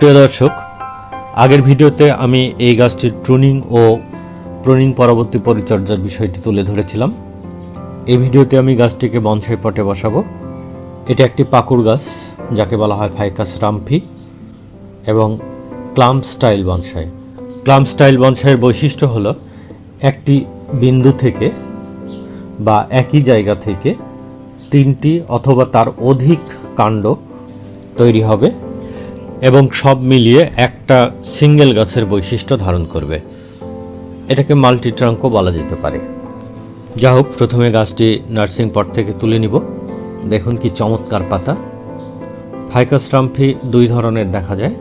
প্রিয় দর্শক, আগের ভিডিওতে আমি এই গাছটির ট্রুনিং ও প্রুনিং পরবর্তী পরিচর্যার বিষয়টি তুলে ধরেছিলাম। এই ভিডিওতে আমি গাছটিকে বনসাই পটে বসাবো। এটা একটি পাকুড় গাছ, যাকে বলা হয় ফাইকাস রামফি, এবং clump style bonsai. Clump style বনসাইয়ের বৈশিষ্ট্য হলো একটি বিন্দু থেকে বা একই জায়গা থেকে তিনটি অথবা তার অধিক কাণ্ড তৈরি হবে। এবং সব মিলিয়ে একটা সিঙ্গেল গাছের বৈশিষ্ট্য ধারণ করবে। এটাকে মাল্টি ট্রাঙ্কও বলা যেতে পারে। যা হোক, প্রথমে গাছটি নার্সিং পট থেকে তুলে নিব। দেখুন কি চমৎকার পাতা। ফাইকাস রামফি দুই ধরনের দেখা যায়।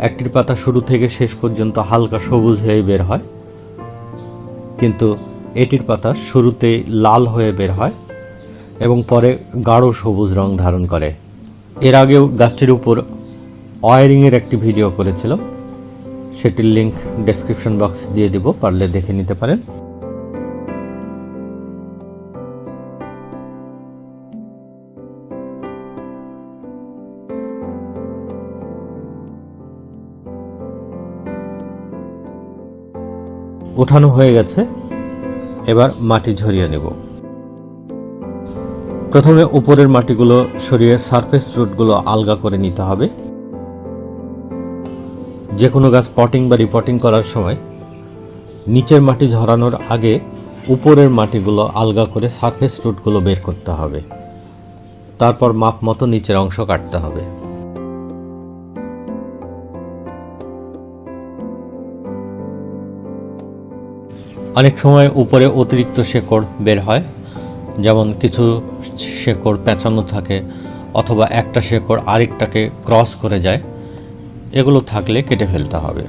একটির পাতা শুরু থেকে শেষ পর্যন্ত হালকা সবুজ হয়ে বের হয়। কিন্তু এটির পাতা শুরুতেই লাল হয়ে বের হয় এবং পরে গাঢ় সবুজ রং ধারণ করে। এর আগেও গাছটির উপর ওয়ারিংয়ের একটি ভিডিও করেছিলাম। সেটির লিংক ডেসক্রিপশন বক্স দিয়ে দিব, পারলে দেখে নিতে পারেন। ওঠানো হয়ে গেছে। এবার মাটি ঝরিয়ে নেব। প্রথমে উপরের মাটিগুলো সরিয়ে সারফেস রুটগুলো আলগা করে নিতে হবে। যে কোনো গাছ পটিং বা রিপোর্টিং করার সময় নিচের মাটি ঝরানোর আগে উপরের মাটিগুলো আলগা করে সারফেস রুটগুলো বের করতে হবে। তারপর মাপ মতো নিচের অংশ কাটতে হবে। অনেক সময় উপরে অতিরিক্ত শেকড় বের হয়, যেমন কিছু শেকড় পেঁচানো থাকে অথবা একটা শেকড় আরেকটাকে ক্রস করে যায়। এগুলো থাকলে কেটে ফেলতে হবে।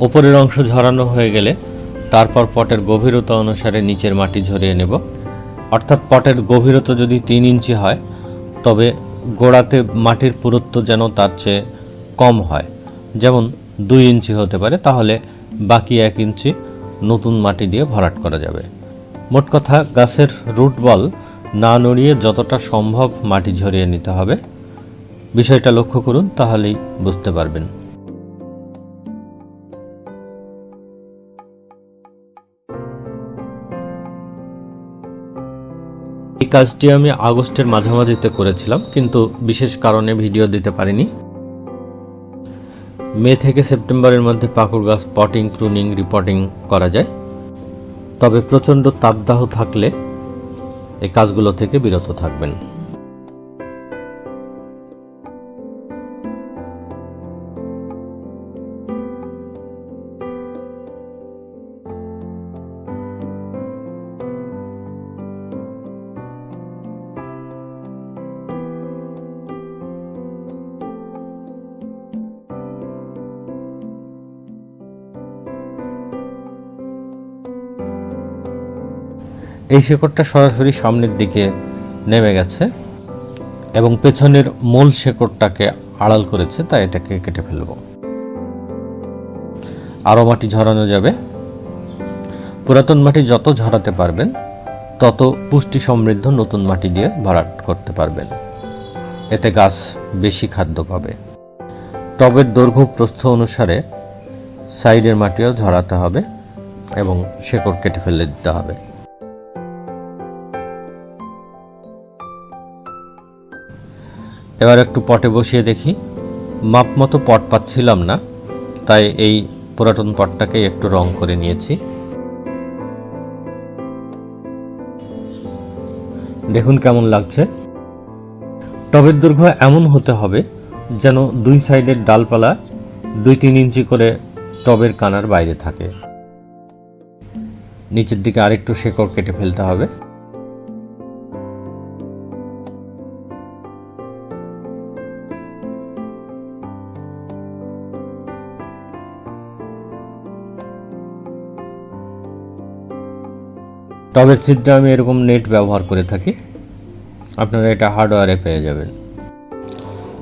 ওপরের অংশ ঝরানো হয়ে গেলে তারপর পটের গভীরতা অনুসারে নিচের মাটি ঝরিয়ে নেব। অর্থাৎ পটের গভীরতা যদি তিন ইঞ্চি হয়, তবে গোড়াতে মাটির পুরুত্ব যেন তার চেয়ে কম হয়। যেমন দুই ইঞ্চি হতে পারে, তাহলে বাকি এক ইঞ্চি নতুন মাটি দিয়ে ভরাট করা যাবে। মোট কথা, গাছের রুট বল না নড়িয়ে যতটা সম্ভব মাটি ঝরিয়ে নিতে হবে। বিষয়টা লক্ষ্য করুন, তাহলেই বুঝতে পারবেন। এই কাজটি আমি আগস্টের মাঝামাঝিতে করেছিলাম, কিন্তু বিশেষ কারণে ভিডিও দিতে পারিনি। মে থেকে সেপ্টেম্বরের মধ্যে পাকুড় গাছ পটিং, প্রুনিং, রিপোর্টিং করা যায়। তবে প্রচণ্ড তাপদাহ থাকলে এই কাজগুলো থেকে বিরত থাকবেন। এই শেকড়টা সরাসরি সামনের দিকে নেমে গেছে এবং পেছনের মূল শেকড়টাকে আড়াল করেছে, তাই এটাকে কেটে ফেলব। আরও মাটি ঝরানো যাবে। পুরাতন মাটি যত ঝরাতে পারবেন, তত পুষ্টি সমৃদ্ধ নতুন মাটি দিয়ে ভরাট করতে পারবেন। এতে গাছ বেশি খাদ্য পাবে। টবের দৈর্ঘ্য প্রস্থ অনুসারে সাইডের মাটিও ঝরাতে হবে এবং শেকড় কেটে ফেলে দিতে হবে। এবার একটু পটে বসিয়ে দেখি। মাপ মতো পট পাচ্ছিলাম না, তাই এই পুরাতন পটটাকে একটু রং করে নিয়েছি। দেখুন কেমন লাগছে। টবের দৈর্ঘ্য এমন হতে হবে যেন দুই সাইডের ডালপালা দুই তিন ইঞ্চি করে টবের কানার বাইরে থাকে। নিচের দিকে আরেকটু শেকড় কেটে ফেলতে হবে। টবের ছিদ্রে আমি এরকম নেট ব্যবহার করে থাকি। আপনারা এটা হার্ডওয়্যারে পেয়ে যাবেন।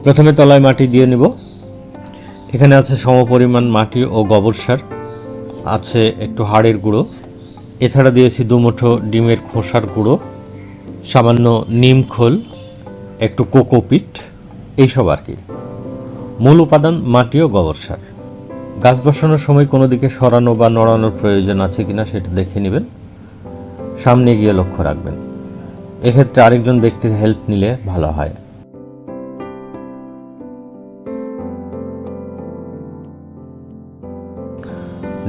প্রথমে তলায় মাটি দিয়ে নিব। এখানে আছে সমপরিমাণ মাটি ও গোবর সার। আছে একটু হাড়ের গুঁড়ো। এছাড়া দিয়েছি দুমুঠো ডিমের খোসার গুঁড়ো। সামান্য নিম খোল, একটু কোকোপিট এইসব আর কি। মূল উপাদান মাটি ও গোবর সার। গাছ বসানোর সময় কোনো দিকে সরানো বা নড়ানোর প্রয়োজন আছে কিনা সেটা দেখে নেবেন। সামনে গিয়ে লক্ষ্য রাখবেন। এক্ষেত্রে আরেকজন ব্যক্তির হেল্প নিলে ভালো হয়।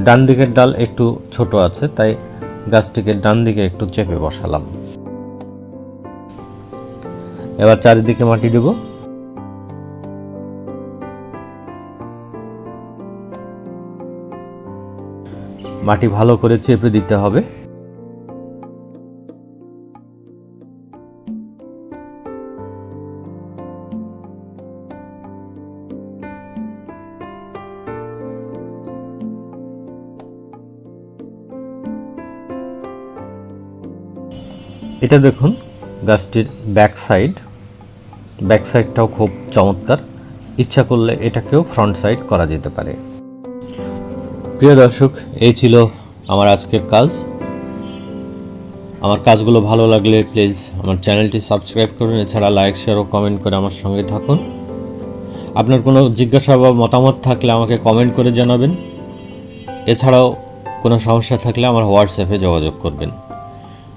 ডান দিকের ডাল একটু ছোট আছে, তাই গাছটিকে ডান দিকে একটু চেপে বসালাম। এবার চারিদিকে মাটি দেব। মাটি ভালো করে চেপে দিতে হবে। এটা দেখুন, গাছটির ব্যাক সাইড ব্যাক সাইডটাও খুব চমৎকার। ইচ্ছা করলে এটাকেও ফ্রন্ট সাইড করা যেতে পারে। প্রিয় দর্শক, এই ছিল আমার আজকের কাজ। আমার কাজগুলো ভালো লাগলে প্লিজ আমার চ্যানেলটি সাবস্ক্রাইব করুন। এছাড়া লাইক শেয়ার ও কমেন্ট করে আমার সঙ্গে থাকুন। আপনার কোনো জিজ্ঞাসা বা মতামত থাকলে আমাকে কমেন্ট করে জানাবেন। এছাড়াও কোনো সমস্যা থাকলে আমার হোয়াটসঅ্যাপে যোগাযোগ করবেন।